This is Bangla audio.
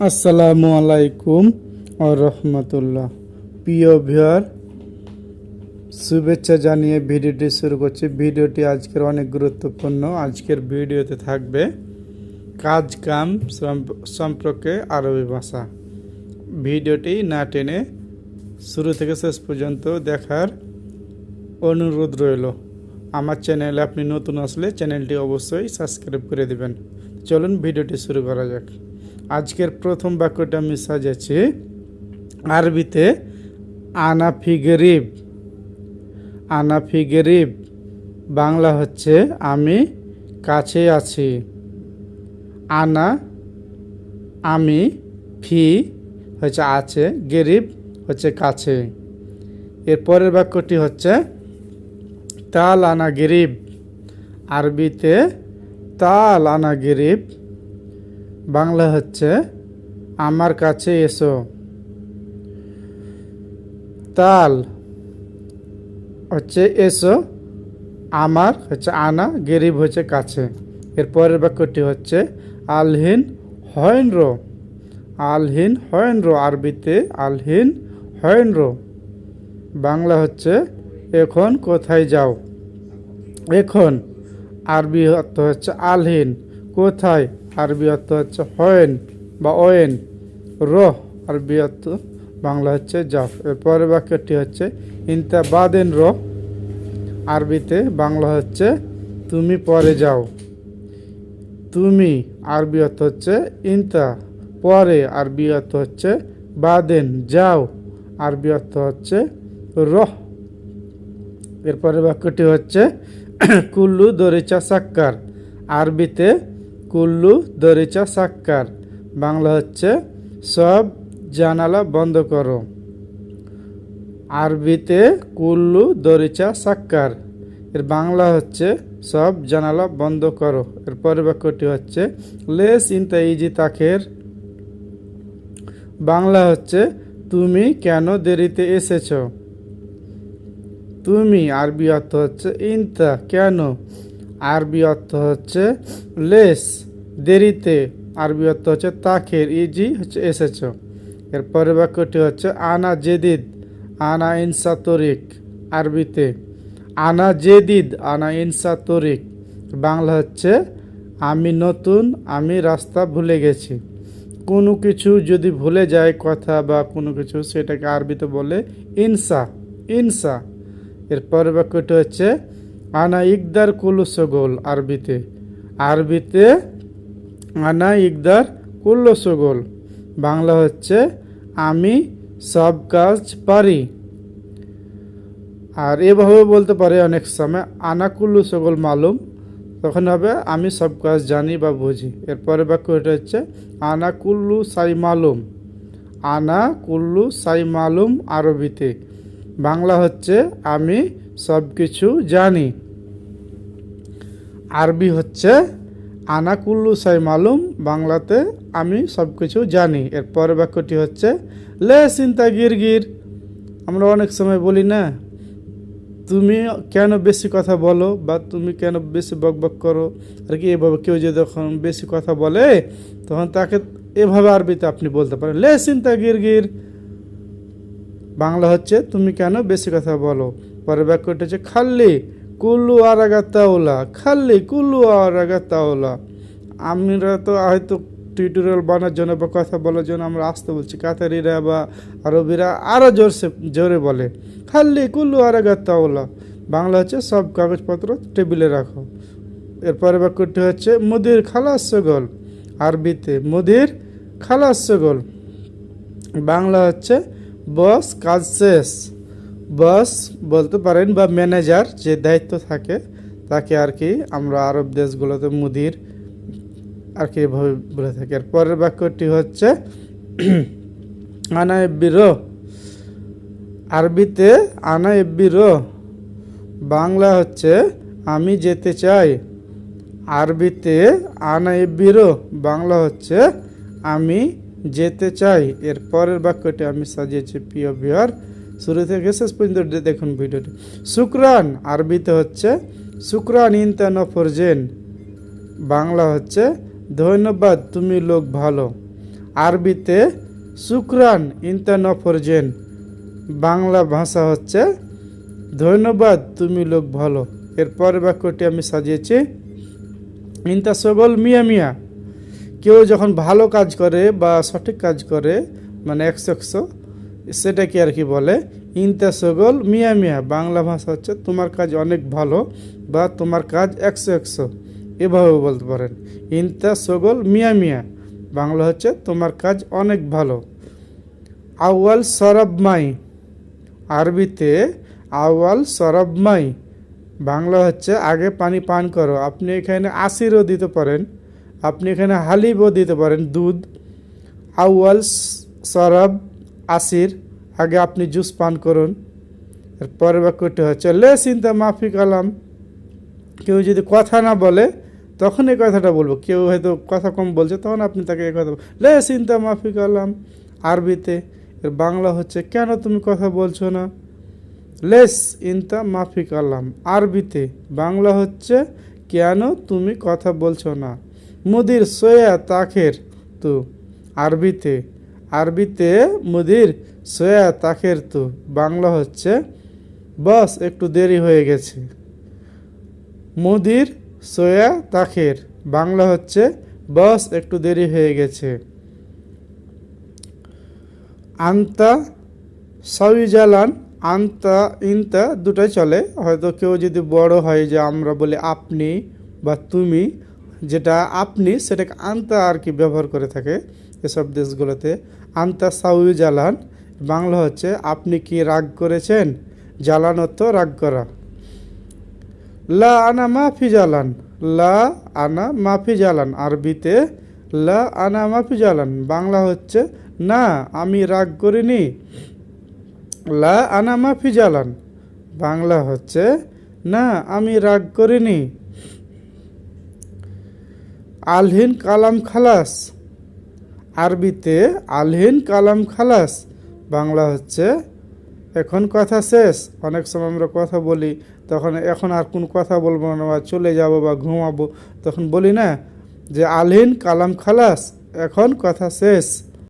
আসসালামু আলাইকুম ও রহমতুল্লাহ। প্রিয় ভিউয়ার, শুভেচ্ছা জানিয়ে ভিডিওটি শুরু করছি। ভিডিওটি আজকের অনেক গুরুত্বপূর্ণ। আজকের ভিডিওতে থাকবে কাজ কাম সম্প- সম্পর্কে আরবি ভাষা। ভিডিওটি না টেনে শুরু থেকে শেষ পর্যন্ত দেখার অনুরোধ রইল। আমার চ্যানেলে আপনি নতুন আসলে চ্যানেলটি অবশ্যই সাবস্ক্রাইব করে দেবেন। চলুন ভিডিওটি শুরু করা যাক। আজকের প্রথম বাক্যটা আমি সাজাচ্ছি। আরবিতে আনাফি গরিব। আনাফি গরিব। বাংলা হচ্ছে আমি কাছে আছি। আনা আমি ফি হচ্ছে আছে, গরিব হচ্ছে কাছে। এর পরের বাক্যটি হচ্ছে তাল আনা গরিব। আরবিতে তাল আনা গরিব। বাংলা হচ্ছে, আমার কাছে এসো। তাল হচ্ছে, এসো। আমার হচ্ছে, আনা। গরিব হচ্ছে, কাছে। এর পরের বাক্যটি হচ্ছে, আলহিন হয়নর আলহিন হয়নর আরবিতে আলহিন হয়নর বাংলা হচ্ছে, এখন কোথায় যাও? এখন আরবি অর্থ হচ্ছে, আলহিন কোথায় আরবি অর্থ হচ্ছে হয়েন বা ওয়েন। রহ আরবি অর্থ বাংলা হচ্ছে যাও এর পরের বাক্যটি হচ্ছে ইনতা বাদেন র আরবিতে, বাংলা হচ্ছে তুমি পরে যাও। তুমি আরবি অর্থ হচ্ছে ইনতা, পরে আরবি অর্থ হচ্ছে বাদেন, যাও। আরবি অর্থ হচ্ছে রহ। এরপরে বাক্যটি হচ্ছে কুল্লু দরিচা সাক্কার। আরবিতে কুল্লু দরিচা সাক্কার। বাংলা হচ্ছে, সব জানালা বন্ধ করো। আরবিতে কুল্লু দরিচা সাক্কার। এর বাংলা হচ্ছে, সব জানালা বন্ধ করো। এর পরের বাক্যটি হচ্ছে, লেস ইনতা ইজি তাখের। বাংলা হচ্ছে, তুমি কেন দেরিতে এসেছ? তুমি, আরবি অর্থ হচ্ছে, ইনতা, কেন? আরবি অর্থ হচ্ছে লেস, দেরিতে। আরবি অর্থ হচ্ছে তাখের ইজি হচ্ছে এসেছ এর পরের বাক্যটি হচ্ছে আনা জেদিদ, আনা ইনসা তরিক আরবিতে। আনা জেদিদ, আনা ইনসা তরিক বাংলা হচ্ছে, আমি নতুন, আমি রাস্তা ভুলে গেছি। কোনো কিছু যদি ভুলে যায় কথা বা কোনো কিছু, সেটাকে আরবিতে বলে ইনসা ইনসা। এর পরের বাক্যটি হচ্ছে আনা ইকদার কুলু সগোল আরবিতে। আরবিতে আনা ইকদার কুল্লো সগোল। বাংলা হচ্ছে, আমি সব কাজ পারি। আর এভাবে বলতে পারে অনেক সময়, আনা কুল্লু সগোল মালুম। তখন হবে, আমি সব কাজ জানি বা বুঝি। এরপরে বাক্য এটা হচ্ছে, আনা কুল্লু সাই মালুম। আনা কুল্লু সাই মালুম আরবিতে। বাংলা হচ্ছে আমি সব কিছু জানি। আরবি হচ্ছে আনা কুল্লু সাই মালুম, বাংলাতে আমি সব কিছু জানি। এর পরের বাক্যটি হচ্ছে, লে চিন্তা গির গির। আমরা অনেক সময় বলি না, তুমি কেন বেশি কথা বলো বা তুমি কেন বেশি বক বক করো? আর কি এভাবে কেউ যদি যখন বেশি কথা বলে, তখন তাকে এভাবে আরবিতে আপনি বলতে পারেন। লে চিন্তা গির গির। বাংলা হচ্ছে, তুমি কেন বেশি কথা বলো? পরের বাক্যটা হচ্ছে, খাল্লি কুল্লু আরাগা তাওলা খাল্লি কুল্লু আরাগা তাওলা আমরা তো হয়তো টিউটোরিয়াল বানার জন্য বা কথা বলার জন্য আমরা আসতে বলছি। কাতারিরা বা আরবিরা আরও জোরসে, জোরে বলে, খাল্লি কুল্লু আরাগা তাওলা বাংলা হচ্ছে, সব কাগজপত্র টেবিলে রাখো। এরপরে বাক্যটি হচ্ছে, মুদির খালাস গল আরবিতে, মুদির খালাস গল বাংলা হচ্ছে বস, কাজ শেষ। বস, বলতে পারেন বা ম্যানেজার যে দায়িত্ব থাকে, তাকে আর কি আমরা আরব দেশগুলোতে মুদির আর কি এভাবে বলে থাকি। আর পরের বাক্যটি হচ্ছে, আনা এব্বির আরবিতে আনা এব্বির বাংলা হচ্ছে, আমি যেতে চাই। আরবিতে আনা এব্বির বাংলা হচ্ছে, আমি যেতে চাই, এর পরের বাক্যটি আমি সাজিয়েছি, প্রিয় বিহার শুরু থেকে শেষ পর্যন্ত দেখুন ভিডিওটি। শুক্রান আরবিতে হচ্ছে শুক্রান ইনতা নফরজেন বাংলা হচ্ছে ধন্যবাদ, তুমি লোক ভালো আরবিতে শুক্রান ইনতা নফরজেন বাংলা ভাষা হচ্ছে ধন্যবাদ, তুমি লোক ভালো এরপর বাক্যটি আমি সাজিয়েছি, ইনতা সগল মিয়া মিয়া কেউ যখন ভালো কাজ করে বা সঠিক কাজ করে মানে একশো একশো, সেটাকে আর কি বলে, ইনতা সগল মিয়া মিয়া বাংলা ভাষা হচ্ছে, তোমার কাজ অনেক ভালো বা তোমার কাজ একশো একশো এভাবে বলতে পারেন। ইনতা সগল মিয়া মিয়া বাংলা হচ্ছে, তোমার কাজ অনেক ভালো আউয়াল সরব মাই আরবিতে, আউয়াল সরব মাই বাংলা হচ্ছে, আগে পানি পান করো আপনি এখানে আশিরও দিতে পারেন। আপনি এখানে হালিবও দিতে পারেন, দুধ, আউয়াল, সরব, আসির। আগে আপনি জুস পান করুন। এর পরের বাক্যটি হচ্ছে লে চিন্তা মাফি কালাম। কেউ যদি কথা না বলে, তখন এই কথাটা বলব। কেউ হয়তো কথা কম বলছে, তখন আপনি তাকে এই কথা লে চিন্তা মাফি কালাম। আরবিতে এর বাংলা হচ্ছে, কেন তুমি কথা বলছো না? লেস ইনতা মাফি কালাম। আরবিতে বাংলা হচ্ছে, কেন তুমি কথা বলছো না? মুদির সোয়া তাখের তু। আরবিতে আরবিতে মুদির সোয়া তাখের তু। বাংলা হচ্ছে, বস, একটু দেরি হয়ে গেছে। মুদির সোয়া তাখের, বাংলা হচ্ছে, বস, একটু দেরি হয়ে গেছে। আন্তা সবিজালান আন্তা, ইনতা দুটাই চলে। হয়তো কেউ যদি বড় হয় যে আমরা বলি আপনি বা তুমি যেটা আপনি সেটাকে আন্তা আর কি ব্যবহার করে থাকে এসব দেশগুলোতে। আন্তা সাউই জ্বালান বাংলা হচ্ছে আপনি কি রাগ করেছেন? জ্বালান অর্থ রাগ করা। লা আনা মাফি জ্বালান লা আনা মাফি জ্বালান আরবিতে লা আনা মাফি জ্বালান বাংলা হচ্ছে না, আমি রাগ করিনি। লা আনা মাফি জ্বালান বাংলা হচ্ছে না, আমি রাগ করিনি। আলহিন কালাম খালাস। আরবিতে আলহিন কালাম খালাস। বাংলা হচ্ছে, এখন কথা শেষ। অনেক সময় আমরা কথা বলি, তখন এখন আর কোন কথা বলব না, বা চলে যাব বা ঘুমাবো। তখন বলি না যে, আলহিন কালাম খালাস, এখন কথা শেষ।